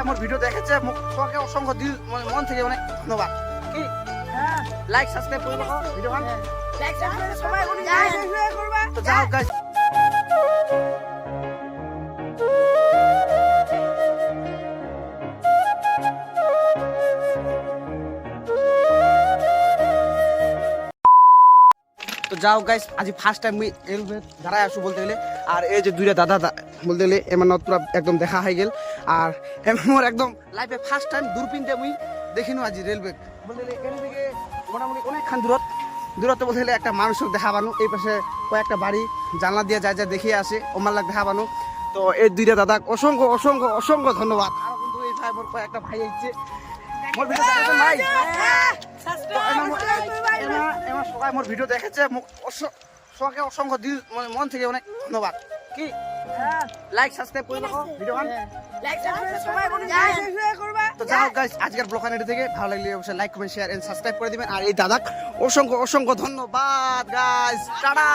সবাই আমার ভিডিও দেখেছে মোক সবাইকে অসংখ্য দিল মানে মন থেকে অনেক ধন্যবাদ। কি? লাইক সাবস্ক্রাইব করে রাখো ভিডিও খান তো যাও গাইস তো যাও গাইস আজি ফার্স্ট টাইম এলবে দাঁড়ায় আসু বলতে গেলে। আর এই যে দুইটা দাদা বলতে গেলে এমন পুরা একদম দেখা হয়ে গেল। আর এমন একদম লাইফে ফার্স্ট টাইম দূরবীনতে মুই দেখিনু আজি রেলওয়ে বলতে গেলে এখান থেকে মোটামুটি অনেকখান দূরত দূরত্ব বলতে গেলে একটা মানুষও দেখা পানু এই পাশে কয়েকটা বাড়ি জানলা দিয়ে যা যা দেখিয়ে আসে ওমার লাগ দেখা পানু তো এই দুইটা দাদা অসংখ্য অসংখ্য অসংখ্য ধন্যবাদ। আর কিন্তু এই ভাই মোর কয়েকটা ভাই আইছে। মোর ভিডিও দেখেছেন ভাই তো এমন মোর- এমন- আমার ভিডিও দেখেছে সবাইকে অসংখ্য দিল মানে মন থেকে অনেক ধন্যবাদ। কি? লাইক সাবস্ক্রাইব করে রাখো ভিডিও তো যাই হোক গাইস আজকের ব্লগ এটা থেকে। ভালো লাগলে অবশ্যই like comment share and subscribe করে দিবেন। আর এই দাদাক অসংখ্য অসংখ্য ধন্যবাদ গাইস টাটা।